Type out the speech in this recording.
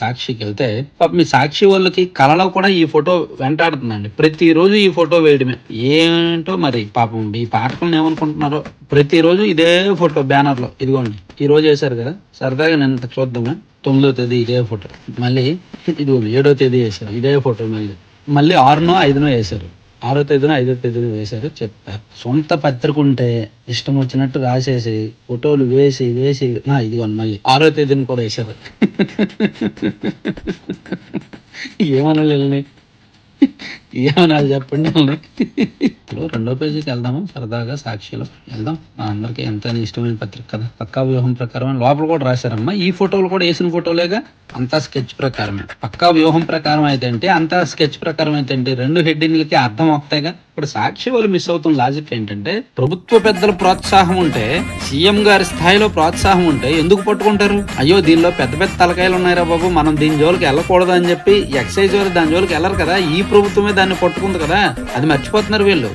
సాక్షికి వెళ్తే మీ సాక్షి వాళ్ళకి కళలో కూడా ఈ ఫోటో వెంటాడుతుందండి. ప్రతిరోజు ఈ ఫోటో వేయడమే. ఏంటో మరి పాపం ఈ పాఠకులను ఏమనుకుంటున్నారో ప్రతిరోజు ఇదే ఫోటో బ్యానర్లో ఇదిగోండి ఈ రోజు వేశారు కదా సరదాగా నేను చూద్దామా? తొమ్మిదో తేదీ ఇదే ఫోటో. మళ్ళీ ఇది ఏడో తేదీ వేశారు ఇదే ఫోటో మళ్ళీ. మళ్ళీ ఆరునో ఐదునో వేశారు. ఆరో తేదీన ఐదో తేదీన వేశారు. చెప్పారు సొంత పత్రిక ఉంటే ఇష్టం వచ్చినట్టు రాసేసి ఫోటోలు వేసి వేసి ఇది ఇదిగోండి మళ్ళీ ఆరో తేదీని కూడా వేశారు. ఏమనాలి ఏమనాలి చెప్పండి ఇప్పుడు రెండో పేజీకి వెళ్దాము. సరదాగా సాక్షిలో వెళ్దాం. మా అందరికి ఎంత ఇష్టమైన పత్రిక కదా. పక్కా వ్యూహం ప్రకారం లోపల కూడా రాశారమ్మా. ఈ ఫోటోలు కూడా వేసిన ఫోటోలేగా? అంతా స్కెచ్ ప్రకారమే. పక్కా వ్యూహం ప్రకారం అయితే అంతా స్కెచ్ ప్రకారం అయితే రెండు హెడ్డింగ్లకి అర్థం అవుతాయిగా ఇప్పుడు సాక్షి వాళ్ళు మిస్ అవుతున్న లాజిక్ ఏంటంటే ప్రభుత్వ పెద్దల ప్రోత్సాహం ఉంటే సీఎం గారి స్థాయిలో ప్రోత్సాహం ఉంటే ఎందుకు పట్టుకుంటారు? అయ్యో దీనిలో పెద్ద పెద్ద తలకాయలు ఉన్నాయిరా బాబు మనం దీని జోలికి వెళ్ళకూడదు అని చెప్పి ఎక్సైజ్ వారు దాని జోలికి వెళ్ళరు కదా ఈ ప్రభుత్వమే దాన్ని పట్టుకుంది కదా అది మర్చిపోతున్నారు వీళ్ళు.